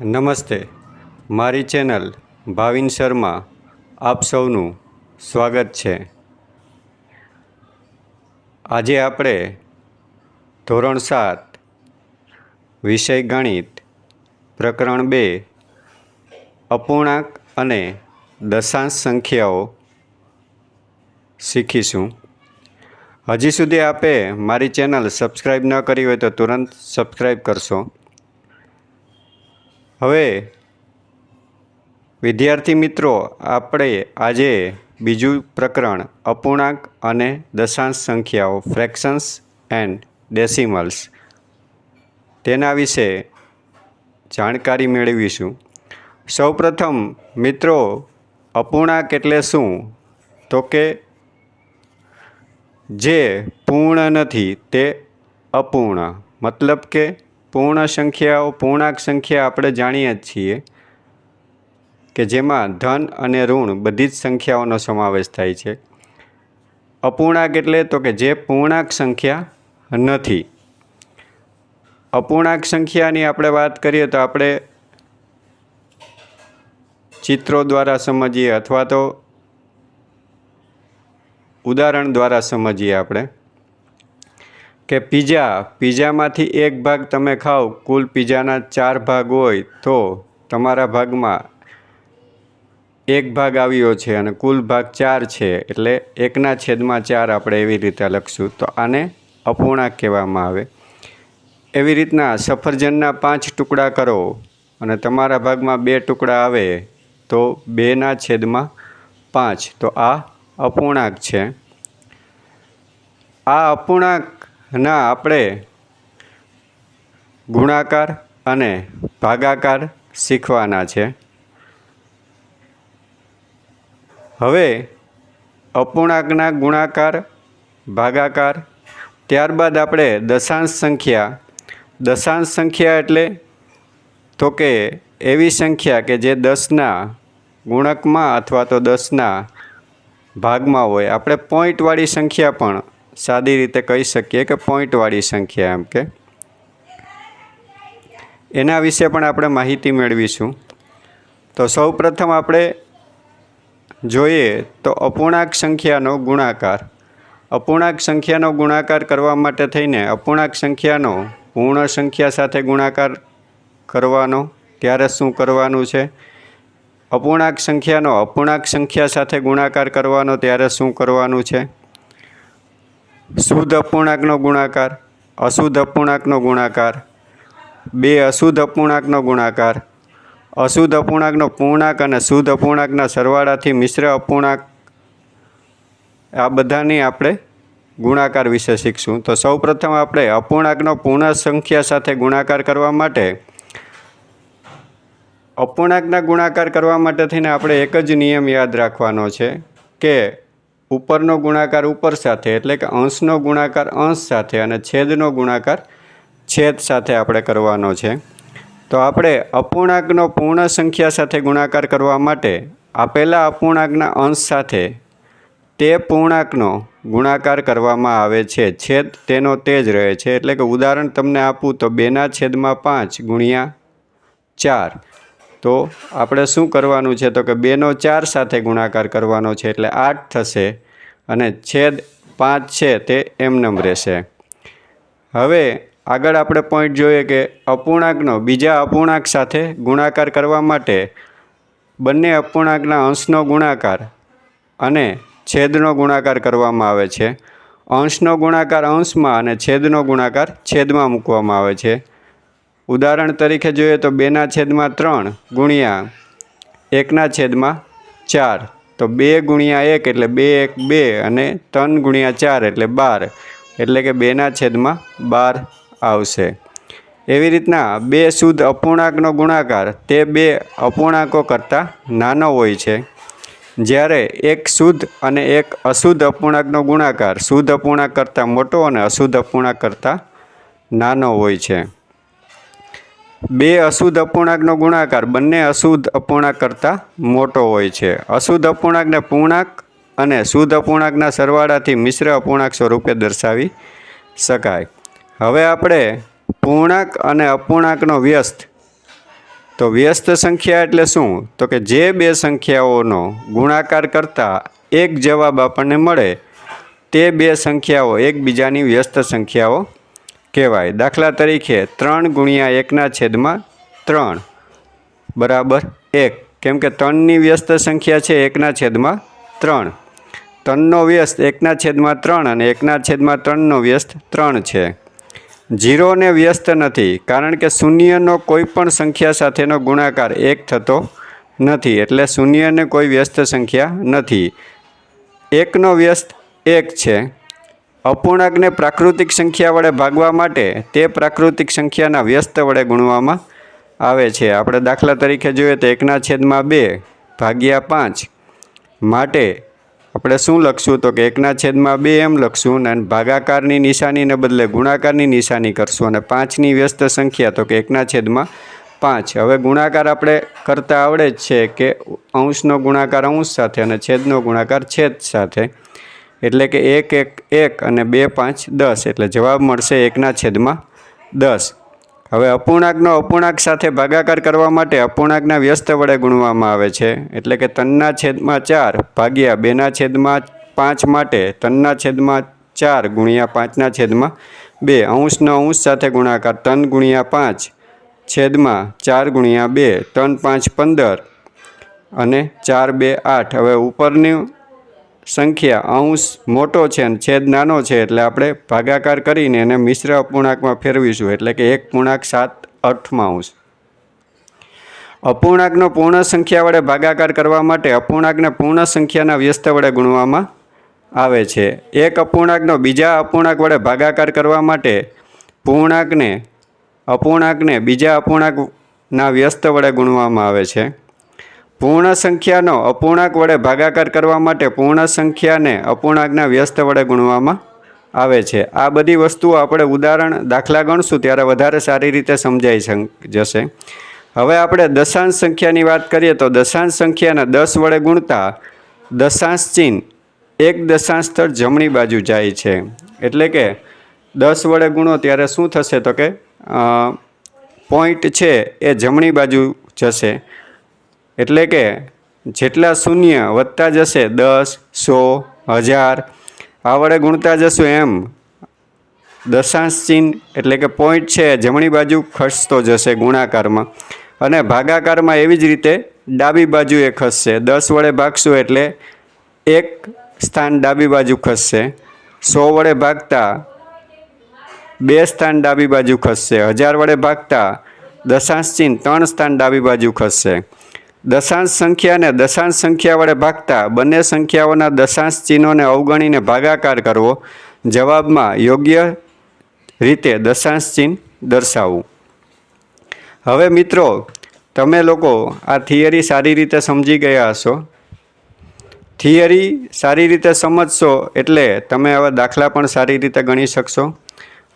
નમસ્તે. મારી ચેનલ ભાવિન શર્મા આપ સૌનું સ્વાગત છે. આજે આપણે ધોરણ સાત વિષય ગણિત પ્રકરણ બે અપૂર્ણાંક અને દશાંશ સંખ્યાઓ શીખીશું. હજી સુધી આપે મારી ચેનલ સબસ્ક્રાઈબ ન કરી હોય તો તુરંત સબસ્ક્રાઈબ કરશો. હવે, વિદ્યાર્થી મિત્રો, આપણે આજે બીજું પ્રકરણ, અપૂર્ણાંક અને દશાંશ સંખ્યાઓ, ફ્રેક્શન્સ એન્ડ ડેસિમલ્સ. તેના વિશે જાણકારી મેળવીશું. સૌપ્રથમ, મિત્રો, અપૂર્ણાંક એટલે શું? તો કે, જે પૂર્ણ નથી, તે અપૂર્ણ. મતલબ કે પૂર્ણ સંખ્યાઓ પૂર્ણાંક સંખ્યા આપણે જાણીએ જ છીએ કે જેમાં ધન અને ઋણ બધી જ સંખ્યાઓનો સમાવેશ થાય છે. અપૂર્ણાંક એટલે તો કે જે પૂર્ણાંક સંખ્યા નથી. અપૂર્ણાંક સંખ્યાની આપણે વાત કરીએ તો આપણે ચિત્રો દ્વારા સમજીએ અથવા તો ઉદાહરણ દ્વારા સમજીએ આપણે. કે પીઝા? પીઝામાંથી એક ભાગ તમે ખાઓ, કુલ પીઝાના ચાર ભાગ હોય તો તમારા ભાગમાં એક ભાગ આવ્યો છે અને કુલ ભાગ ચાર છે. એટલે એકના છેદમાં ચાર આપણે એવી રીતે લખશું. તો આને અપૂર્ણાંક કહેવામાં આવે. એવી રીતના સફરજનના પાંચ ટુકડા કરો અને તમારા ભાગમાં બે ટુકડા આવે તો બેના છેદમાં પાંચ. તો આ અપૂર્ણાંક છે. આ અપૂર્ણાંકના આપણે ગુણાકાર અને ભાગાકાર શીખવાના છે. હવે અપૂર્ણાંકના ગુણાકાર, ભાગાકાર, ત્યારબાદ આપણે દશાંશ સંખ્યા. દશાંશ સંખ્યા એટલે તો કે એવી સંખ્યા કે જે દસના ગુણકમાં અથવા તો દસના ભાગમાં હોય. આપણે પોઈન્ટવાળી સંખ્યા પણ સાદી રીતે કહી શકીએ કે પોઈન્ટવાળી સંખ્યા એમ કે? એના વિશે પણ આપણે માહિતી મેળવીશું. તો સૌ પ્રથમ આપણે જોઈએ તો અપૂર્ણાંક સંખ્યાનો ગુણાકાર. અપૂર્ણાંક સંખ્યાનો ગુણાકાર કરવા માટે થઈને અપૂર્ણાંક સંખ્યાનો પૂર્ણ સંખ્યા સાથે ગુણાકાર કરવાનો, ત્યારે શું કરવાનું છે? અપૂર્ણાંક સંખ્યાનો અપૂર્ણાંક સંખ્યા સાથે ગુણાકાર કરવાનો, ત્યારે શું કરવાનું છે? શુદ્ધ અપૂર્ણાંકનો ગુણાકાર, અશુદ્ધ અપૂર્ણાંકનો ગુણાકાર, બે અશુદ્ધ અપૂર્ણાંકનો ગુણાકાર, અશુદ્ધ અપૂર્ણાંકનો પૂર્ણાંક અને શુદ્ધ અપૂર્ણાંકના સરવાળાથી મિશ્ર અપૂર્ણાંક. આ બધાની આપણે ગુણાકાર વિશે શીખશું. તો સૌપ્રથમ આપણે અપૂર્ણાંકનો પૂર્ણ સંખ્યા સાથે ગુણાકાર કરવા માટે, અપૂર્ણાંકના ગુણાકાર કરવા માટે થઈને આપણે એક જ નિયમ યાદ રાખવાનો છે કે ઉપરનો ગુણાકાર ઉપર સાથે, એટલે કે અંશનો ગુણાકાર અંશ સાથે અને છેદનો ગુણાકાર છેદ સાથે આપણે કરવાનો છે. તો આપણે અપૂર્ણાંકનો પૂર્ણ સંખ્યા સાથે ગુણાકાર કરવા માટે આપેલા અપૂર્ણાંકના અંશ સાથે તે પૂર્ણાંકનો ગુણાકાર કરવામાં આવે છે. છેદ તેનો તે જ રહે છે. એટલે કે ઉદાહરણ તમને આપું તો બેના છેદમાં પાંચ ગુણ્યા ચાર. તો આપણે શું કરવાનું છે? તો કે બેનો ચાર સાથે ગુણાકાર કરવાનો છે, એટલે આઠ થશે અને છેદ પાંચ છે તે એમનેમ રહેશે. હવે આગળ આપણે પોઈન્ટ જોઈએ કે અપૂર્ણાંકનો બીજા અપૂર્ણાંક સાથે ગુણાકાર કરવા માટે બંને અપૂર્ણાંકના અંશનો ગુણાકાર અને છેદનો ગુણાકાર કરવામાં આવે છે. અંશનો ગુણાકાર અંશમાં અને છેદનો ગુણાકાર છેદમાં મૂકવામાં આવે છે. ઉદાહરણ તરીકે જોઈએ તો બેના છેદમાં ત્રણ ગુણ્યા એકના છેદમાં ચાર. તો બે ગુણ્યા એક એટલે બે એક બે અને ત્રણ ગુણ્યા ચાર એટલે બાર. એટલે કે બેના છેદમાં બાર આવશે. એવી રીતના બે શુદ્ધ અપૂર્ણાંકનો ગુણાકાર તે બે અપૂર્ણાંકો કરતાં નાનો હોય છે. જ્યારે એક શુદ્ધ અને એક અશુદ્ધ અપૂર્ણાંકનો ગુણાકાર શુદ્ધ અપૂર્ણાંક કરતાં મોટો અને અશુદ્ધ અપૂર્ણાંક કરતાં નાનો હોય છે. બે અશુદ્ધ અપૂર્ણાંકનો ગુણાકાર. બંને અશુદ્ધ અપૂર્ણાંક કરતાં મોટો હોય છે. અશુદ્ધ અપૂર્ણાંકને પૂર્ણાંક અને શુદ્ધ અપૂર્ણાંકના સરવાળાથી મિશ્ર અપૂર્ણાંક સ્વરૂપે દર્શાવી શકાય. હવે આપણે પૂર્ણાંક અને અપૂર્ણાંકનો વ્યસ્ત. તો વ્યસ્ત સંખ્યા એટલે શું? તો કે જે બે સંખ્યાઓનો ગુણાકાર કરતાં એક જવાબ આપણને મળે. તે બે સંખ્યાઓ એકબીજાની વ્યસ્ત સંખ્યાઓ કહેવાય. દાખલા તરીકે ત્રણ ગુણ્યા એકના છેદમાં ત્રણ. બરાબર? એક. કેમ કે ત્રણની વ્યસ્ત સંખ્યા છે એકના છેદમાં ત્રણ. ત્રણનો વ્યસ્ત એકના છેદમાં ત્રણ અને એકના છેદમાં ત્રણનો વ્યસ્ત ત્રણ છે. જીરોને વ્યસ્ત નથી, કારણ કે શૂન્યનો કોઈ પણ સંખ્યા સાથેનો ગુણાકાર એક થતો નથી, એટલે શૂન્યને કોઈ વ્યસ્ત સંખ્યા નથી. એકનો વ્યસ્ત એક છે. અપૂર્ણાંકને પ્રાકૃતિક સંખ્યા વડે ભાગવા માટે તે પ્રાકૃતિક સંખ્યાના વ્યસ્ત વડે ગુણવામાં આવે છે. આપણે દાખલા તરીકે જોઈએ તો એકના છેદમાં બે ભાગ્યા પાંચ. માટે આપણે શું લખશું? તો કે એકના છેદમાં બે એમ લખશું અને ભાગાકારની નિશાનીને બદલે ગુણાકારની નિશાની કરશું અને પાંચની વ્યસ્ત સંખ્યા તો કે એકના છેદમાં પાંચ. હવે ગુણાકાર આપણે કરતાં આવડે જ છે કે અંશનો ગુણાકાર અંશ સાથે અને છેદનો ગુણાકાર છેદ સાથે. એટલે કે એક એક એક અને બે, પાંચ, દસ. એટલે જવાબ મળશે એકના છેદમાં દસ. હવે અપૂર્ણાંકનો અપૂર્ણાંક સાથે ભાગાકાર કરવા માટે અપૂર્ણાંકના વ્યસ્ત વડે ગુણવામાં આવે છે. એટલે કે તનના છેદમાં ચાર ભાગ્યા બેના છેદમાં પાંચ માટે તનના છેદમાં ચાર ગુણ્યા પાંચના છેદમાં બે. અંશનો અંશ સાથે ગુણાકાર તન ગુણ્યા પાંચ છેદમાં ચાર ગુણ્યા બે. ત્રણ પાંચ પંદર અને ચાર બે આઠ. હવે ઉપરની સંખ્યા, અંશ મોટો છે અને છેદ નાનો છે એટલે આપણે ભાગાકાર કરીને એને મિશ્ર અપૂર્ણાંકમાં ફેરવીશું. એટલે કે એક પૂર્ણાંક સાત અઠમાં અંશ. અપૂર્ણાંકનો પૂર્ણ સંખ્યા વડે ભાગાકાર કરવા માટે અપૂર્ણાંકને પૂર્ણ સંખ્યાના વ્યસ્ત વડે ગુણવામાં આવે છે. એક અપૂર્ણાંકનો બીજા અપૂર્ણાંક વડે ભાગાકાર કરવા માટે પૂર્ણાંકને, અપૂર્ણાંકને બીજા અપૂર્ણાંકના વ્યસ્ત વડે ગુણવામાં આવે છે. પૂર્ણ સંખ્યાનો અપૂર્ણાંક વડે ભાગાકાર કરવા માટે પૂર્ણ સંખ્યાને અપૂર્ણાંકના વ્યસ્ત વડે ગુણવામાં આવે છે. આ બધી વસ્તુઓ આપણે ઉદાહરણ દાખલા ગણશું ત્યારે વધારે સારી રીતે સમજાઈ જશે. હવે આપણે દશાંશ સંખ્યાની વાત કરીએ તો દશાંશ સંખ્યાને દસ વડે ગુણતા દશાંશ ચિહ્ન એક દશાંશ સ્થળ જમણી બાજુ જાય છે. એટલે કે દસ વડે ગુણો ત્યારે શું થશે તો કે પોઈન્ટ છે એ જમણી બાજુ જશે. એટલે કે જેટલા શૂન્ય વધતા જશે દસ, સો, હજાર, આ વડે ગુણતા જશું એમ. દશાંશ ચિહ્ન એટલે કે પોઈન્ટ છે, જમણી બાજુ ખસતો જશે ગુણાકારમાં. અને ભાગાકારમાં એવી જ રીતે ડાબી બાજુએ ખસશે. દસ વડે ભાગશું એટલે એક સ્થાન ડાબી બાજુ ખસશે. સો વડે ભાગતા બે સ્થાન ડાબી બાજુ ખસશે. હજાર વડે ભાગતા દશાંશ ચિહ્ન, ત્રણ સ્થાન ડાબી બાજુ ખસશે. દશાંશ સંખ્યાને દશાંશ સંખ્યા વડે ભાગતા બંને સંખ્યાઓના દશાંશ ચિહ્નોને અવગણીને ભાગાકાર કરવો. જવાબમાં યોગ્ય રીતે દશાંશ ચિહ્ન દર્શાવવું. હવે મિત્રો, તમે લોકો આ થિયરી સારી રીતે સમજી ગયા હશો. થિયરી સારી રીતે સમજશો એટલે તમે હવે દાખલા પણ સારી રીતે ગણી શકશો.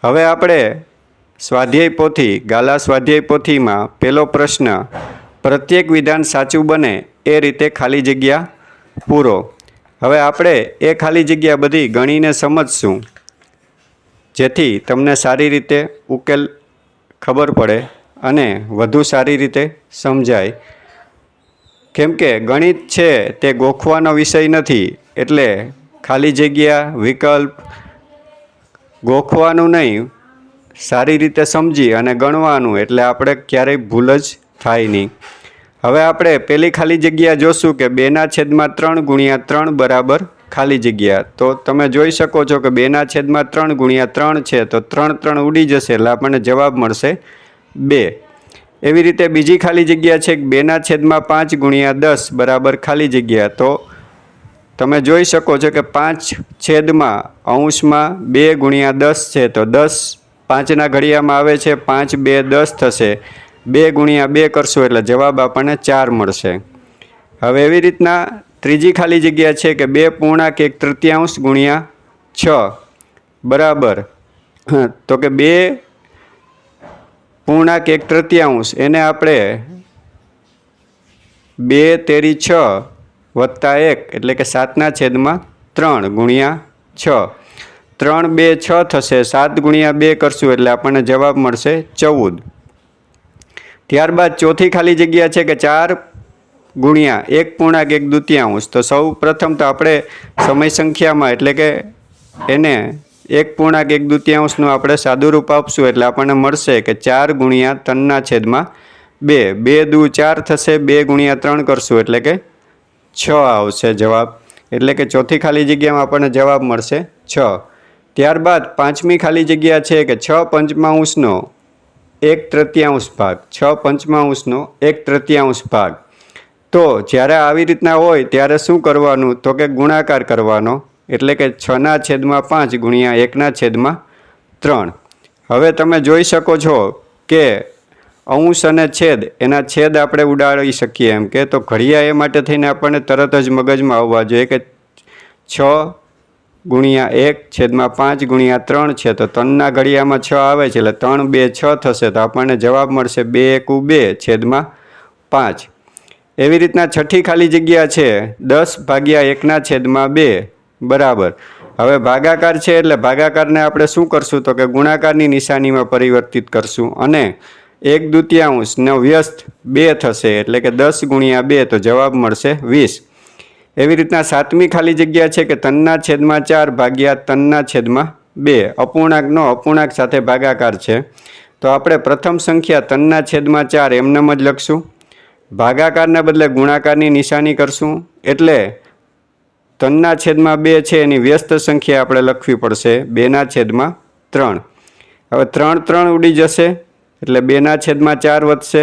હવે આપણે સ્વાધ્યાય પોથી, ગાલા સ્વાધ્યાય પોથીમાં પહેલો પ્રશ્ન પ્રત્યેક વિધાન સાચું બને એ રીતે ખાલી જગ્યા પૂરો. હવે આપણે એ ખાલી જગ્યા બધી ગણીને સમજશું. જેથી તમને સારી રીતે ઉકેલ ખબર પડે અને વધુ સારી રીતે સમજાય. કેમ કે ગણિત છે તે ગોખવાનો વિષય નથી, એટલે ખાલી જગ્યા, વિકલ્પ ગોખવાનું નહીં. સારી રીતે સમજી અને ગણવાનું, એટલે આપણે ક્યારેય ભૂલ જ થાય નહીં. હવે આપણે પહેલી ખાલી જગ્યા જોશું કે બેના છેદમાં ત્રણ ગુણ્યા ત્રણ બરાબર ખાલી જગ્યા. તો તમે જોઈ શકો છો કે બેના છેદમાં ત્રણ ગુણ્યા ત્રણ છે, તો ત્રણ ત્રણ ઉડી જશે એટલે આપણને જવાબ મળશે બે. એવી રીતે બીજી ખાલી જગ્યા છે બેના છેદમાં પાંચ ગુણ્યા દસ બરાબર ખાલી જગ્યા. તો તમે જોઈ શકો છો કે પાંચ છેદમાં અંશમાં બે ગુણ્યા દસ છે, તો દસ પાંચના ઘડિયામાં આવે છે, પાંચ બે દસ થશે. બે ગુણ્યા બે કરશો એટલે જવાબ આપણને ચાર મળશે. હવે એવી રીતના ત્રીજી ખાલી જગ્યા છે કે બે પૂર્ણાંક એક તૃતીયાંશ ગુણ્યા છ. બરાબર. તો કે બે પૂર્ણાંક એક તૃતીયાંશ, એને આપણે બે તેરી છ વત્તા એક, એટલે કે સાતના છેદમાં ત્રણ ગુણ્યા છ. ત્રણ બે છ થશે, સાત ગુણ્યા બે કરશું એટલે આપણને જવાબ મળશે ચૌદ. ત્યારબાદ ચોથી ખાલી જગ્યા છે કે ચાર ગુણ્યા એક પૂર્ણાંક, એક દ્વિતીયાંશ. તો સૌ પ્રથમ તો આપણે સમય સંખ્યામાં, એટલે કે એને એક પૂર્ણાંક, એક દ્વિતીયાંશનું આપણે સાદુરૂપ આપશું, એટલે આપણને મળશે કે ચાર ગુણ્યા ત્રણના છેદમાં બે. બે દુ ચાર થશે, બે ગુણ્યા ત્રણ કરશું, એટલે કે છ આવશે જવાબ. એટલે કે ચોથી ખાલી જગ્યામાં આપણને જવાબ મળશે છ. ત્યારબાદ પાંચમી ખાલી જગ્યા છે કે છ પંચમાંશનો. એક તૃતીયાંશ ભાગ. છ પંચમાંશનો એક તૃતીયાંશ ભાગ. તો જ્યારે આવી રીતના હોય, ત્યારે શું કરવાનું? તો કે ગુણાકાર કરવાનો. એટલે કે છના છેદમાં પાંચ ગુણ્યા એકના છેદમાં ત્રણ. હવે તમે જોઈ શકો છો કે અંશ અને છેદ, એના છેદ આપણે ઉડાડી શકીએ એમ કે તો ઘડિયા એ માટે થઈને આપણને તરત જ મગજમાં આવવા જોઈએ કે છ ગુણ્યા એક છેદમાં પાંચ ગુણ્યા ત્રણ છે, તો ત્રણના ઘડિયામાં છ આવે છે, એટલે ત્રણ બે છ થશે, તો આપણને જવાબ મળશે બે એકુ બે છેદમાં પાંચ. એવી રીતના છઠ્ઠી ખાલી જગ્યા છે, દસ ભાગ્યા એકના છેદમાં બે, બરાબર. હવે ભાગાકાર છે, એટલે ભાગાકારને આપણે શું કરશું? તો કે ગુણાકારની નિશાનીમાં પરિવર્તિત કરશું, અને એક દૂતિયાંશનો વ્યસ્ત બે થશે, એટલે કે દસ ગુણ્યા બે, તો જવાબ મળશે વીસ. એવી રીતના સાતમી ખાલી જગ્યા છે કે તનના છેદમાં ચાર ભાગ્યા તનના છેદમાં બે. અપૂર્ણાંકનો અપૂર્ણાંક સાથે ભાગાકાર છે. તો આપણે પ્રથમ સંખ્યા તનના છેદમાં ચાર એમનેમ જ લખશું. ભાગાકારને બદલે ગુણાકારની નિશાની કરશું. એટલે તનના છેદમાં બે છે, એની વ્યસ્ત સંખ્યા આપણે લખવી પડશે. બેના છેદમાં ત્રણ. હવે ત્રણ ત્રણ ઉડી જશે, એટલે બેના છેદમાં ચાર વધશે.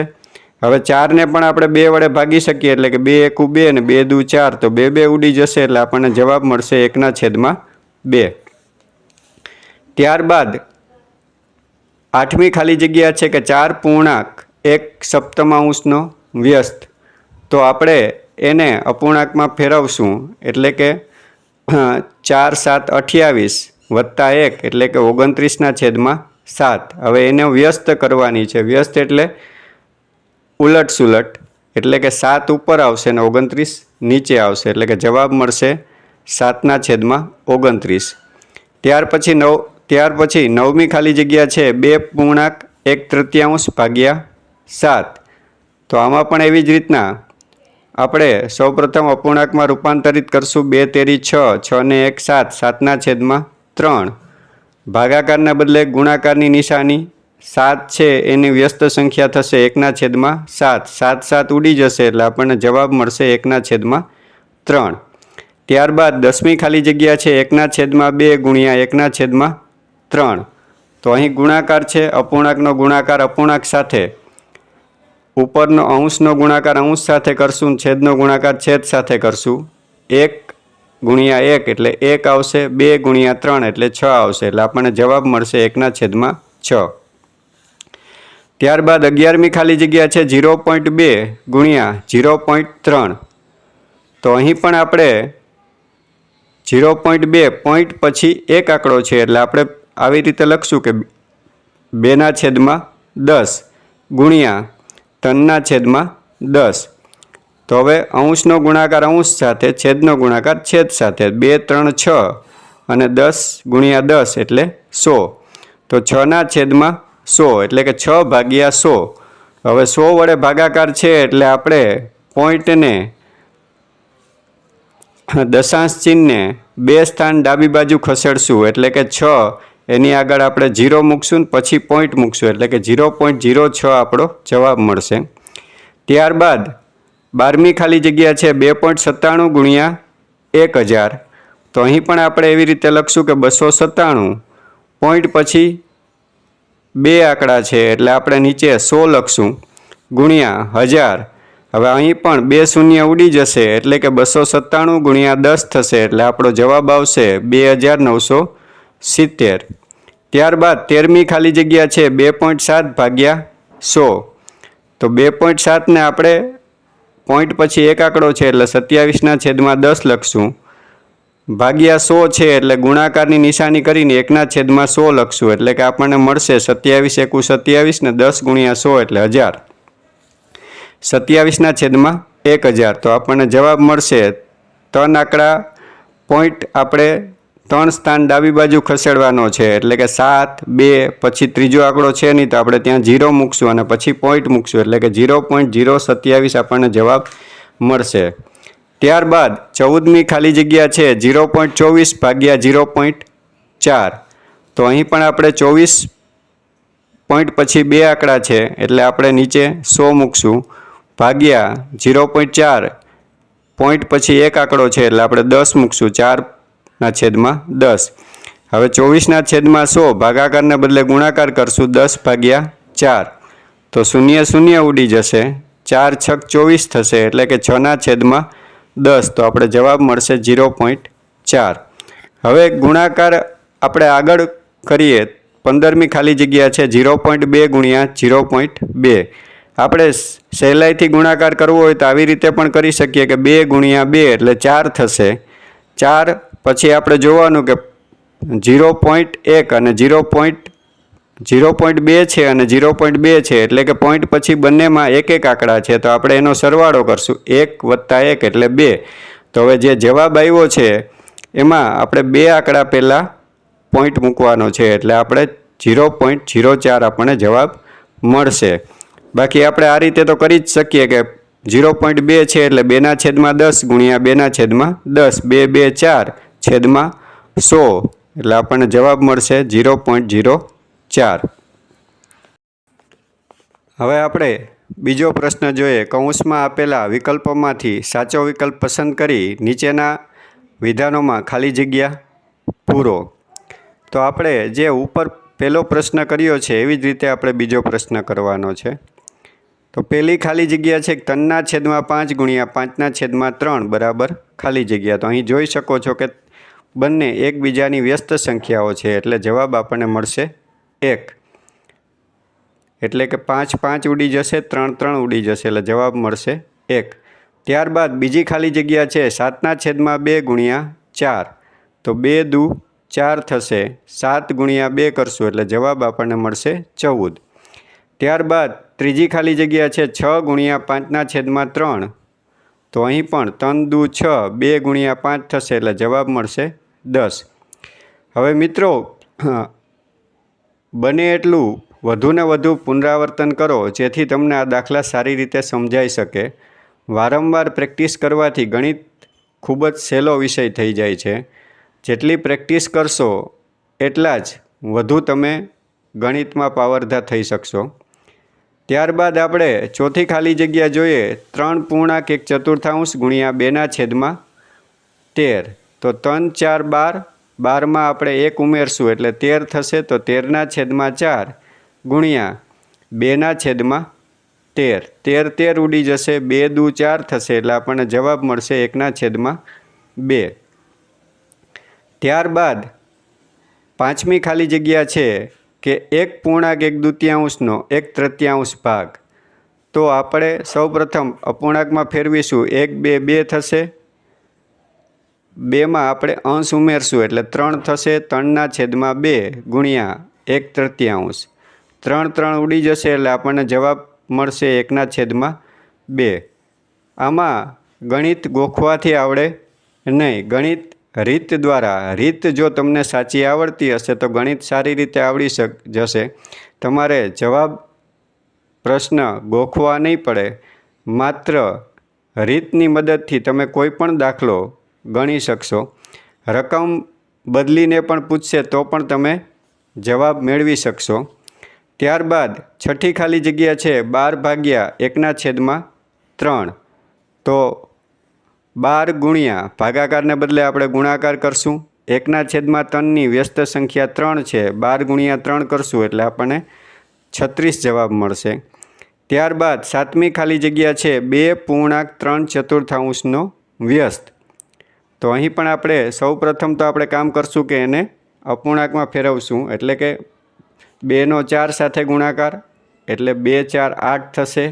હવે ચારને પણ આપણે બે વડે ભાગી શકીએ એટલે કે બે એકુ બે અને બે દુ ચાર, તો બે બે ઉડી જશે એટલે આપણને જવાબ મળશે એકના છેદમાં બે. ત્યારબાદ આઠમી ખાલી જગ્યા છે કે ચાર પૂર્ણાંક, એક સપ્તમાંશનો વ્યસ્ત. તો આપણે એને અપૂર્ણાંકમાં ફેરવશું એટલે કે ચાર સાત અઠ્યાવીસ વત્તા એક એટલે કે ઓગણત્રીસના છેદમાં સાત. હવે એને વ્યસ્ત કરવાની છે. વ્યસ્ત એટલે ઉલટ સુલટ એટલે કે સાત ઉપર આવશે ને ઓગણત્રીસ, નીચે આવશે, એટલે કે જવાબ મળશે સાતના છેદમાં ઓગણત્રીસ. ત્યાર પછી નવ, ત્યાર પછી નવમી ખાલી જગ્યા છે બે પૂર્ણાંક એક તૃતીયાંશ ભાગ્યા સાત. તો આમાં પણ એવી જ રીતના આપણે સૌપ્રથમ અપૂર્ણાંકમાં રૂપાંતરિત કરશું બે તેરી છ છ ને એક સાત, સાતના છેદમાં ત્રણ. ભાગાકારના બદલે ગુણાકારની નિશાની સાત છે, એની વ્યસ્ત સંખ્યા થશે એકના છેદમાં સાત. સાત સાત ઉડી જશે એટલે આપણને જવાબ મળશે એકના છેદમાં ત્રણ. ત્યારબાદ દસમી ખાલી જગ્યા છે, એકના છેદમાં બે ગુણ્યા એકના છેદમાં ત્રણ. તો અહીં ગુણાકાર છે, અપૂર્ણાંકનો ગુણાકાર અપૂર્ણાંક સાથે. ઉપરનો અંશનો ગુણાકાર અંશ સાથે કરશું, છેદનો ગુણાકાર છેદ સાથે કરશું. એક ગુણ્યા એક એટલે એક આવશે, બે ગુણ્યા ત્રણ એટલે છ આવશે એટલે આપણને જવાબ મળશે એકના છેદમાં છ. ત્યારબાદ અગિયારમી ખાલી જગ્યા છે ઝીરો પોઈન્ટ બે ગુણ્યા ઝીરો પોઈન્ટ ત્રણ. તો અહીં પણ આપણે ઝીરો પોઈન્ટ બે પોઈન્ટ પછી એક આંકડો છે એટલે આપણે આવી રીતે લખશું કે બેના છેદમાં દસ ગુણ્યા ત્રણના છેદમાં દસ. તો હવે અંશનો ગુણાકાર અંશ સાથે, છેદનો ગુણાકાર છેદ સાથે. બે, ત્રણ, છ અને દસ ગુણ્યા દસ એટલે સો. તો છના છેદમાં સો, એટલે કે છ ભાગ્યા સો. હવે સો વડે ભાગાકાર છે એટલે આપણે પોઈન્ટને દશાંશ ચિહ્નને બે સ્થાન ડાબી બાજુ ખસેડશું. એટલે કે છ, એની આગળ આપણે જીરો મૂકશું પછી પોઈન્ટ મૂકશું. એટલે કે ઝીરો પોઈન્ટ ઝીરો છ આપણો જવાબ મળશે. ત્યારબાદ બારમી ખાલી જગ્યા છે બે પોઈન્ટ સત્તાણું ગુણ્યા એક હજાર. તો અહીં પણ આપણે એવી રીતે લખશું કે બસો સત્તાણું. પોઈન્ટ પછી બે આંકડા છે એટલે આપણે નીચે સો લખશું. ગુણ્યા હજાર. હવે અહીં પણ બે શૂન્ય ઉડી જશે એટલે કે બસો સત્તાણું ગુણ્યા દસ થશે એટલે આપણો જવાબ આવશે બે હજાર નવસો સિત્તેર. ત્યારબાદ તેરમી ખાલી જગ્યા છે બે પોઈન્ટ સાત ભાગ્યા સો. તો બે પોઈન્ટ સાતને આપણે પોઈન્ટ પછી એક આંકડો છે એટલે સત્યાવીસના છેદમાં દસ લખશું. ભાગ્યા સો છે એટલે ગુણાકારની નિશાની કરીને એકના છેદમાં સો લખશું. એટલે કે આપણને મળશે સત્યાવીસ, એકુ સત્યાવીસ ને દસ ગુણ્યા સો એટલે હજાર. સત્યાવીસના છેદમાં એક હજાર. તો આપણને જવાબ મળશે ત્રણ આંકડા પોઈન્ટ આપણે ત્રણ સ્થાન ડાબી બાજુ ખસેડવાનો છે. એટલે કે સાત, બે, પછી ત્રીજો આંકડો છે નહીં તો આપણે ત્યાં જીરો મૂકશું અને પછી પોઈન્ટ મૂકશું. એટલે કે જીરો પોઈન્ટ જીરો સત્યાવીસ આપણને જવાબ મળશે. ત્યારબાદ ચૌદમી ખાલી જગ્યા છે જીરો પોઈન્ટ ચોવીસ ભાગ્યા ઝીરો પોઈન્ટ ચાર. તો અહીં પણ આપણે ચોવીસ પોઈન્ટ પછી બે આંકડા છે, એટલે આપણે નીચે સો મૂકશું. ભાગ્યા ઝીરો પોઈન્ટ ચાર, પોઈન્ટ પછી એક આંકડો છે, એટલે આપણે દસ મૂકશું, ચારના છેદમાં દસ. હવે ચોવીસના છેદમાં સો, ભાગાકારને બદલે ગુણાકાર કરશું, દસ ભાગ્યા ચાર. તો શૂન્ય શૂન્ય ઉડી જશે, ચાર છક ચોવીસ થશે, એટલે કે છના છેદમાં દસ, તો આપણે જવાબ મળશે જીરો પોઈન્ટ ચાર. હવે ગુણાકાર આપણે આગળ કરીએ. પંદરમી ખાલી જગ્યા છે જીરો પોઈન્ટ બે ગુણ્યા ઝીરો પોઈન્ટ બે. આપણે સહેલાઈથી ગુણાકાર કરવો હોય તો આવી રીતે પણ કરી શકીએ કે બે ગુણ્યા બે એટલે ચાર થશે. ચાર, પછી આપણે જોવાનું કે જીરો પોઈન્ટ એક અને ઝીરો પોઈન્ટ જીરો પોઈન્ટ બે છે અને જીરો પોઈન્ટ બે છે એટલે કે પોઈન્ટ પછી બંનેમાં એક એક આંકડા છે. તો આપણે એનો સરવાળો કરશું. એક વત્તા એક એટલે બે. તો હવે જે જવાબ આવ્યો છે, એમાં આપણે બે આંકડા પહેલાં પોઈન્ટ મૂકવાનો છે એટલે આપણે જીરો પોઈન્ટ જીરો ચાર આપણને જવાબ મળશે. બાકી આપણે આ રીતે તો કરી જ શકીએ કે જીરો પોઈન્ટ બે છે એટલે બેના છેદમાં દસ ગુણ્યા બેના છેદમાં દસ. બે બે, ચાર છેદમાં સો. એટલે આપણને જવાબ મળશે જીરો પોઈન્ટ જીરો ચાર. હવે આપણે બીજો પ્રશ્ન જોઈએ. કૌંસમાં આપેલા વિકલ્પોમાંથી સાચો વિકલ્પ પસંદ કરી નીચેના વિધાનોમાં ખાલી જગ્યા પૂરો. તો આપણે જે ઉપર પહેલો પ્રશ્ન કર્યો છે, એવી જ રીતે આપણે બીજો પ્રશ્ન કરવાનો છે. તો પહેલી ખાલી જગ્યા છે ત્રણના છેદમાં પાંચ ગુણ્યા પાંચના છેદમાં ત્રણ, બરાબર? ખાલી જગ્યા. તો અહીં જોઈ શકો છો કે બંને એકબીજાની વ્યસ્ત સંખ્યાઓ છે, એટલે જવાબ આપણને મળશે એક. એટલે કે પાંચ પાંચ ઉડી જશે, ત્રણ ત્રણ ઉડી જશે, એટલે જવાબ મળશે એક. ત્યારબાદ બીજી ખાલી જગ્યા છે, સાતના છેદમાં બે ગુણ્યા ચાર. તો બે દુ ચાર થશે, સાત ગુણ્યા બે કરશું, એટલે જવાબ આપણને મળશે ચૌદ. ત્યારબાદ ત્રીજી ખાલી જગ્યા છે, છ ગુણ્યા પાંચના છેદમાં ત્રણ. તો અહીં પણ ત્રણ દુ છ, બે ગુણ્યા પાંચ થશે, એટલે જવાબ મળશે દસ. હવે મિત્રો બને એટલું વધુને વધુ પુનરાવર્તન કરો જેથી તમને આ દાખલા સારી રીતે સમજાઈ શકે. વારંવાર પ્રેક્ટિસ કરવાથી ગણિત ખૂબ જ સહેલો વિષય થઈ જાય છે. જેટલી પ્રેક્ટિસ કરશો, એટલા જ વધુ તમે ગણિતમાં પાવરધા થઈ શકશો. ત્યારબાદ આપણે ચોથી ખાલી જગ્યા જોઈએ, ત્રણ પૂર્ણાંક, એક ચતુર્થાંશ ગુણ્યા બેના છેદમાં તેર. તો ત્રણ ચાર બાર બારમાં આપણે એક ઉમેરશું, એટલે તેર થશે તો તેરના છેદમાં ચાર ગુણ્યા બેના છેદમાં તેર. તેર તેર ઉડી જશે, બે દુ ચાર થશે, એટલે આપણને જવાબ મળશે એકના છેદમાં બે. ત્યારબાદ પાંચમી ખાલી જગ્યા છે કે એક પૂર્ણાંક, એક દ્વિતીયાંશનો, એક તૃતીયાંશ ભાગ. તો આપણે સૌપ્રથમ અપૂર્ણાંકમાં ફેરવીશું, એક, બે બે થશે બેમાં આપણે અંશ ઉમેરશું એટલે ત્રણ થશે, ત્રણના છેદમાં બે ગુણ્યા એક તૃતીયાંશ. ત્રણ ત્રણ ઉડી જશે એટલે આપણને જવાબ મળશે એકના છેદમાં બે. આમાં ગણિત ગોખવાથી આવડે નહીં. ગણિત રીત દ્વારા, રીત જો તમને સાચી આવડતી હશે તો ગણિત સારી રીતે આવડી શક, જશે. તમારે જવાબ પ્રશ્ન ગોખવા નહીં પડે. માત્ર રીતની મદદથી તમે કોઈ પણ દાખલો ગણી શકશો. રકમ બદલીને પણ પૂછશે તો પણ તમે જવાબ મેળવી શકશો. ત્યારબાદ છઠ્ઠી ખાલી જગ્યા છે બાર ભાગ્યા એકના છેદમાં ત્રણ. તો બાર ગુણ્યા ભાગાકારને બદલે આપણે ગુણાકાર કરશું. એકના છેદમાં ત્રણની વ્યસ્ત સંખ્યા ત્રણ છે. બાર ગુણ્યા ત્રણ કરશું એટલે આપણને છત્રીસ જવાબ મળશે. ત્યારબાદ સાતમી ખાલી જગ્યા છે બે પૂર્ણાંક ત્રણ ચતુર્થાંશનો વ્યસ્ત. તો અહીં પણ આપણે સૌપ્રથમ તો આપણે કામ કરશું કે એને અપૂર્ણાંકમાં ફેરવશું. એટલે કે બેનો ચાર સાથે ગુણાકાર, એટલે બે ચાર આઠ થશે.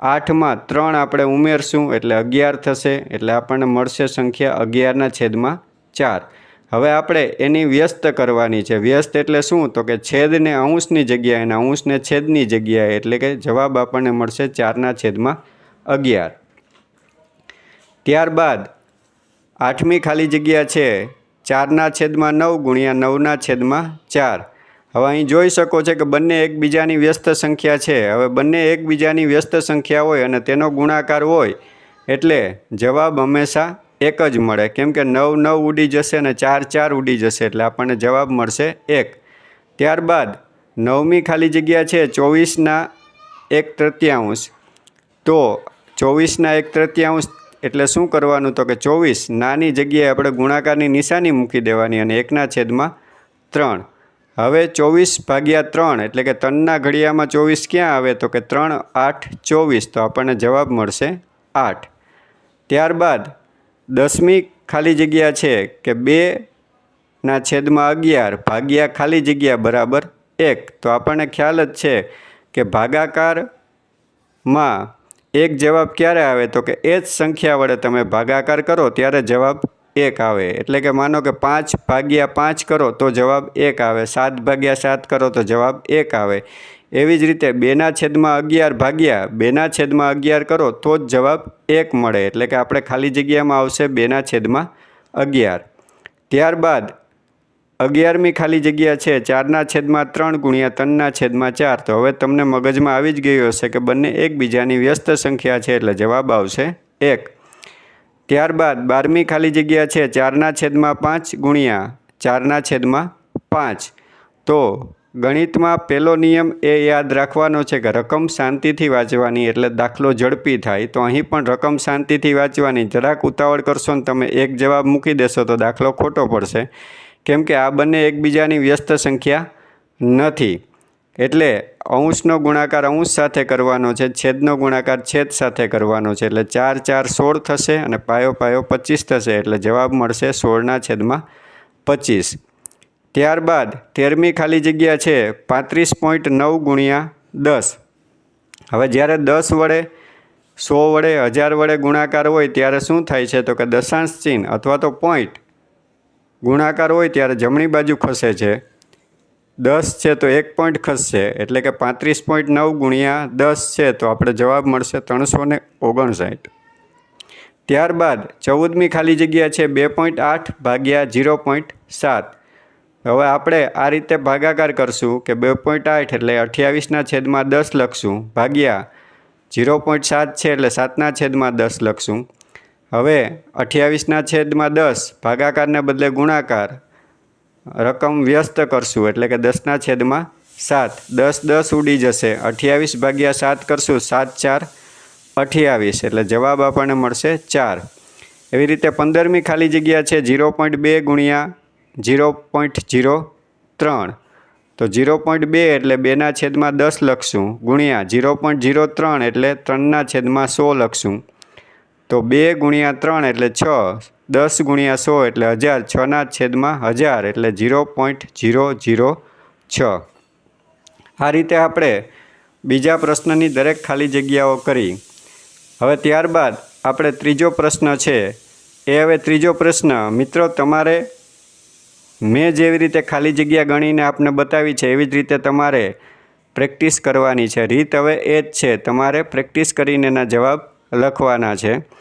આઠમાં ત્રણ આપણે ઉમેરશું, એટલે અગિયાર થશે, એટલે આપણને મળશે સંખ્યા અગિયારના છેદમાં ચાર. હવે આપણે એની વ્યસ્ત કરવાની છે. વ્યસ્ત એટલે શું? તો કે છેદને અંશની જગ્યાએ અને અંશને છેદની જગ્યાએ, એટલે કે જવાબ આપણને મળશે ચારના છેદમાં અગિયાર. ત્યારબાદ આઠમી ખાલી જગ્યા છે. ચારના છેદમાં નવ ગુણ્યા નવના છેદમાં ચાર. હવે અહીં જોઈ શકો છો કે બંને એકબીજાની વ્યસ્ત સંખ્યા છે. હવે બંને એકબીજાની વ્યસ્ત સંખ્યા હોય અને તેનો ગુણાકાર હોય એટલે જવાબ હંમેશા એક જ મળે. કેમ કે નવ નવ ઉડી જશે અને ચાર ચાર ઉડી જશે એટલે આપણને જવાબ મળશે એક. ત્યારબાદ નવમી ખાલી જગ્યા છે ચોવીસના એક તૃતીયાંશ. તો ચોવીસના એક તૃતીયાંશ એટલે શું કરવાનું તો કે ચોવીસ, નાની જગ્યાએ આપણે ગુણાકારની નિશાની મૂકી દેવાની અને એકના છેદમાં ત્રણ. હવે ચોવીસ ભાગ્યા ત્રણ, એટલે કે ત્રણના ઘડિયામાં ચોવીસ ક્યાં આવે તો કે ત્રણ આઠ ચોવીસ, તો આપણને જવાબ મળશે આઠ. ત્યારબાદ દસમી ખાલી જગ્યા છે કે બેના છેદમાં અગિયાર ભાગ્યા ખાલી જગ્યા બરાબર એક. તો આપણને ખ્યાલ જ છે કે ભાગાકારમાં એક જવાબ ક્યારે આવે? તો કે એ જ સંખ્યા વડે તમે ભાગાકાર કરો ત્યારે જવાબ એક આવે. એટલે કે માનો કે પાંચ ભાગ્યા પાંચ કરો તો જવાબ એક આવે. સાત ભાગ્યા સાત કરો તો જવાબ એક આવે. એવી જ રીતે બેના છેદમાં અગિયાર ભાગ્યા બેના છેદમાં અગિયાર કરો તો જ જવાબ એક મળે. એટલે કે આપણે ખાલી જગ્યામાં આવશે બેના છેદમાં અગિયાર. ત્યારબાદ અગિયારમી ખાલી જગ્યા છે. ચારના છેદમાં ત્રણ ગુણ્યા ત્રણના છેદમાં ચાર. તો હવે તમને મગજમાં આવી જ ગયું હશે કે બંને એકબીજાની વ્યસ્ત સંખ્યા છે એટલે જવાબ આવશે એક. ત્યારબાદ બારમી ખાલી જગ્યા છે. ચારના છેદમાં પાંચ ગુણ્યા ચારના છેદમાં પાંચ. તો ગણિતમાં પહેલો નિયમ એ યાદ રાખવાનો છે કે રકમ શાંતિથી વાંચવાની એટલે દાખલો ઝડપી થાય. તો અહીં પણ રકમ શાંતિથી વાંચવાની. જરાક ઉતાવળ કરશો ને તમે એક જવાબ મૂકી દેશો તો દાખલો ખોટો પડશે. કેમ કે આ બંને એકબીજાની વ્યસ્ત સંખ્યા નથી. એટલે અંશનો ગુણાકાર અંશ સાથે કરવાનો છે, છેદનો ગુણાકાર છેદ સાથે કરવાનો છે. એટલે ચાર ચાર, સોળ થશે અને પાયો પાયો પચીસ થશે. એટલે જવાબ મળશે સોળના છેદમાં પચીસ. ત્યારબાદ તેરમી ખાલી જગ્યા છે, પાંત્રીસ પોઈન્ટ નવ ગુણ્યા દસ. હવે જ્યારે દસ વડે સો વડે હજાર વડે ગુણાકાર હોય ત્યારે શું થાય છે? તો કે દશાંશ ચિહ્ન અથવા તો પોઈન્ટ ગુણાકાર હોય ત્યારે જમણી બાજુ ખસે છે. દસ છે તો એક પોઈન્ટ ખસશે, એટલે કે પાંત્રીસ પોઈન્ટ નવ ગુણ્યા દસ છે તો આપણે જવાબ મળશે ત્રણસો ને ઓગણસાઠ. ત્યારબાદ ચૌદમી ખાલી જગ્યા છે બે પોઈન્ટ આઠ ભાગ્યા ઝીરો પોઈન્ટ સાત. હવે આપણે આ રીતે ભાગાકાર કરશું કે બે પોઈન્ટ આઠ એટલે અઠ્યાવીસના છેદમાં દસ લખશું, ભાગ્યા ઝીરો પોઈન્ટ સાત છે એટલે સાતના છેદમાં દસ લખશું. હવે અઠ્યાવીસના છેદમાં દસ, ભાગાકારને બદલે ગુણાકાર, રકમ વ્યસ્ત કરશું, એટલે કે દસના છેદમાં સાત. દસ દસ ઉડી જશે. અઠ્યાવીસ ભાગ્યા સાત કરશું, સાત, ચાર, અઠ્યાવીસ. એટલે જવાબ આપણને મળશે ચાર. એવી રીતે પંદરમી ખાલી જગ્યા છે, ઝીરો પોઈન્ટ બે ગુણ્યા ઝીરો પોઈન્ટ ઝીરો ત્રણ. તો ઝીરો પોઈન્ટ બે એટલે બેના છેદમાં દસ લખશું, ગુણ્યા ઝીરો પોઈન્ટ ઝીરો ત્રણ એટલે ત્રણના છેદમાં સો લખશું. તો બે ગુણ્યા ત્રણ એટલે છ, દસ ગુણ્યા સો એટલે હજાર છના છેદમાં હજાર એટલે ઝીરો પોઈન્ટ ઝીરો ઝીરો છ. આ રીતે આપણે બીજા પ્રશ્નની દરેક ખાલી જગ્યાઓ કરી. હવે ત્યારબાદ આપણે ત્રીજો પ્રશ્ન છે. એ હવે ત્રીજો પ્રશ્ન, મિત્રો, તમારે મેં જેવી રીતે ખાલી જગ્યા ગણીને આપને બતાવી છે, એવી જ રીતે તમારે પ્રેક્ટિસ કરવાની છે. રીત હવે એ જ છે, તમારે પ્રેક્ટિસ કરીને એના જવાબ લખવાના છે.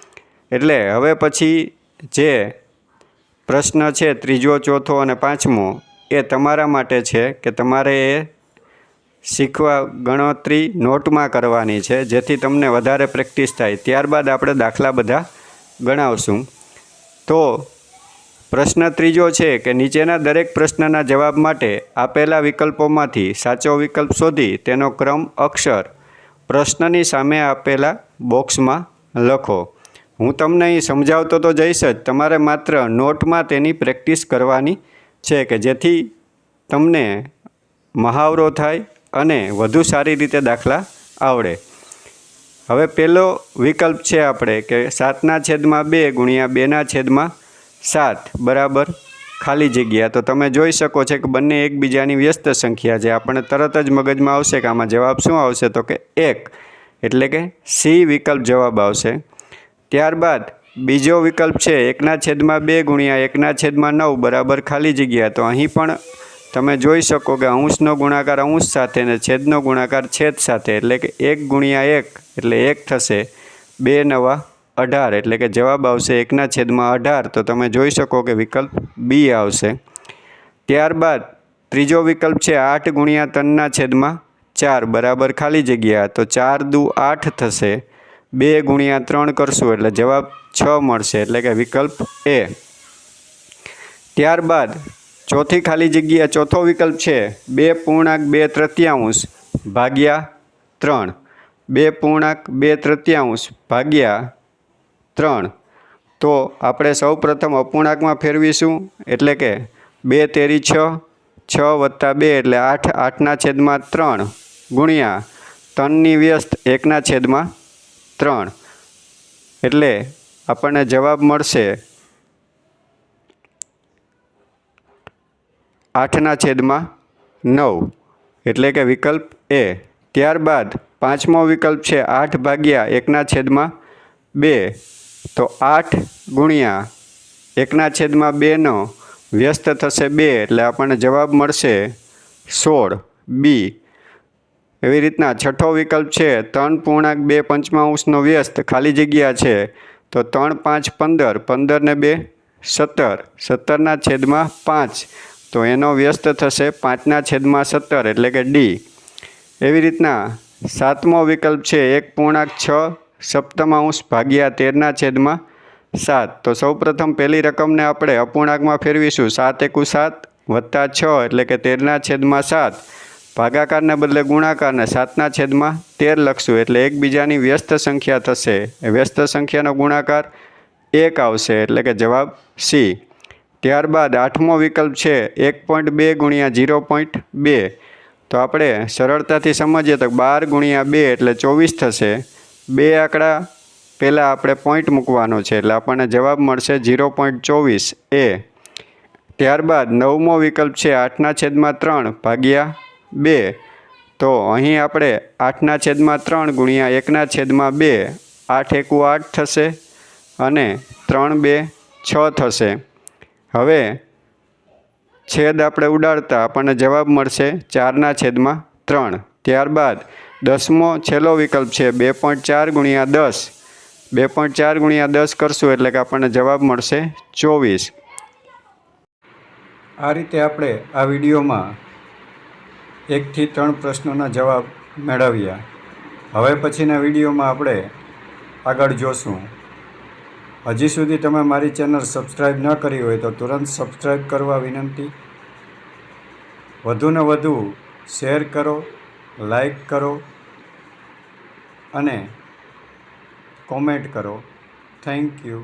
એટલે હવે પછી જે પ્રશ્ન છે ત્રીજો, ચોથો અને પાંચમો એ તમારા માટે છે કે તમારે એ શીખવા ગણતરી નોટમાં કરવાની છે, જેથી તમને વધારે પ્રેક્ટિસ થાય. ત્યારબાદ આપણે દાખલા બધા ગણાવશું. તો પ્રશ્ન ત્રીજો છે કે નીચેના દરેક પ્રશ્નના જવાબ માટે આપેલા વિકલ્પોમાંથી સાચો વિકલ્પ શોધી તેનો ક્રમ અક્ષર પ્રશ્નની સામે આપેલા બોક્સમાં લખો. હું તમને અહીં સમજાવતો તો જઈશ જ. તમારે માત્ર નોટમાં તેની પ્રેક્ટિસ કરવાની છે કે જેથી તમને મહાવરો થાય અને વધુ સારી રીતે દાખલા આવડે. હવે પહેલો વિકલ્પ છે આપણે કે સાતના છેદમાં બે ગુણ્યા બેના છેદમાં સાત, બરાબર? ખાલી જગ્યા. તો તમે જોઈ શકો છો કે બંને એકબીજાની વ્યસ્ત સંખ્યા છે. આપણને તરત જ મગજમાં આવશે કે આમાં જવાબ શું આવશે? તો કે એક. એટલે કે સી વિકલ્પ જવાબ આવશે. ત્યારબાદ બીજો વિકલ્પ છે એકના છેદમાં બે ગુણ્યા એકના છેદમાં નવ બરાબર ખાલી જગ્યા. તો અહીં પણ તમે જોઈ શકો કે અંશનો ગુણાકાર અંશ સાથે ને છેદનો ગુણાકાર છેદ સાથે. એટલે કે એક ગુણ્યા એક એટલે એક થશે બે નવા અઢાર. એટલે કે જવાબ આવશે એકના છેદમાં અઢાર. તો તમે જોઈ શકો કે વિકલ્પ બી આવશે. ત્યારબાદ ત્રીજો વિકલ્પ છે આઠ ગુણ્યા ત્રણના છેદમાં ચાર. બરાબર ખાલી જગ્યા. તો ચાર દુ આઠ થશે. બે ગુણ્યા ત્રણ કરશું એટલે જવાબ છ મળશે. એટલે કે વિકલ્પ એ. ત્યારબાદ ચોથી ખાલી જગ્યા ચોથો વિકલ્પ છે. બે પૂર્ણાંક બે તૃતીયાંશ ભાગ્યા ત્રણ. બે પૂર્ણાંક બે તૃતીયાંશ ભાગ્યા ત્રણ. તો આપણે સૌ પ્રથમ અપૂર્ણાંકમાં ફેરવીશું. એટલે કે બે તેરી છ છ વત્તા બે એટલે આઠ, આઠના છેદમાં ત્રણ ગુણ્યા ત્રણની વ્યસ્ત એકના છેદમાં ત્રણ. એટલે આપણને જવાબ મળશે આઠના છેદમાં નવ. એટલે કે વિકલ્પ એ. ત્યારબાદ પાંચમો વિકલ્પ છે આઠ ભાગ્યા એકના છેદમાં બે. તો આઠ ગુણ્યા એકના છેદમાં બેનો વ્યસ્ત થશે બે. એટલે આપણને જવાબ મળશે સોળ. બી. એવી રીતના છઠ્ઠો વિકલ્પ છે, ત્રણ પૂર્ણાંક બે પંચમાંશનો વ્યસ્ત, ખાલી જગ્યા છે. તો ત્રણ, પાંચ, પંદર. પંદર ને બે, સત્તર. સત્તરના છેદમાં પાંચ. તો એનો વ્યસ્ત થશે પાંચના છેદમાં સત્તર, એટલે કે ડી. એવી રીતના સાતમો વિકલ્પ છે, એક પૂર્ણાંક છ સપ્તમાંશ ભાગ્યા તેરના છેદમાં સાત. તો સૌપ્રથમ પહેલી રકમને આપણે અપૂર્ણાંકમાં ફેરવીશું. સાત એકુ સાત વત્તા છ, એટલે કે તેરના છેદમાં સાત. ભાગાકારને બદલે ગુણાકારને સાતના છેદમાં તેર લખશું એટલે એકબીજાની વ્યસ્ત સંખ્યા થશે. વ્યસ્ત સંખ્યાનો ગુણાકાર એક આવશે એટલે કે જવાબ સી. ત્યારબાદ આઠમો વિકલ્પ છે એક પોઈન્ટ બે ગુણ્યા ઝીરો પોઈન્ટ બે. તો આપણે સરળતાથી સમજીએ તો બાર ગુણ્યા બે એટલે ચોવીસ થશે. બે આંકડા પહેલાં આપણે પોઈન્ટ મૂકવાનો છે એટલે આપણને જવાબ મળશે ઝીરો પોઈન્ટ ચોવીસ એ. ત્યારબાદ નવમો વિકલ્પ છે આઠના છેદમાં ત્રણ ભાગ્યા બે. તો અહીં આપણે આઠના છેદમાં ત્રણ ગુણ્યા એકના છેદમાં બે. આઠ એકુ આઠ થશે અને ત્રણ બે છ થશે. હવે છેદ આપણે ઉડાડતા આપણને જવાબ મળશે ચારના છેદમાં ત્રણ. ત્યારબાદ દસમો છેલ્લો વિકલ્પ છે બે પોઈન્ટ ચાર ગુણ્યા દસ. બે પોઈન્ટ ચાર ગુણ્યા દસ કરશું એટલે કે આપણને જવાબ મળશે ચોવીસ. આ રીતે આપણે આ વિડીયોમાં એકથી ત્રણ પ્રશ્નોના જવાબ મેળવ્યા. હવે પછીના વિડીયોમાં આપણે આગળ જોશું. હજી સુધી તમે મારી ચેનલ સબસ્ક્રાઈબ ન કરી હોય તો તુરંત સબસ્ક્રાઈબ કરવા વિનંતી. વધુને વધુ શેર કરો લાઈક કરો અને કોમેન્ટ કરો. Thank you.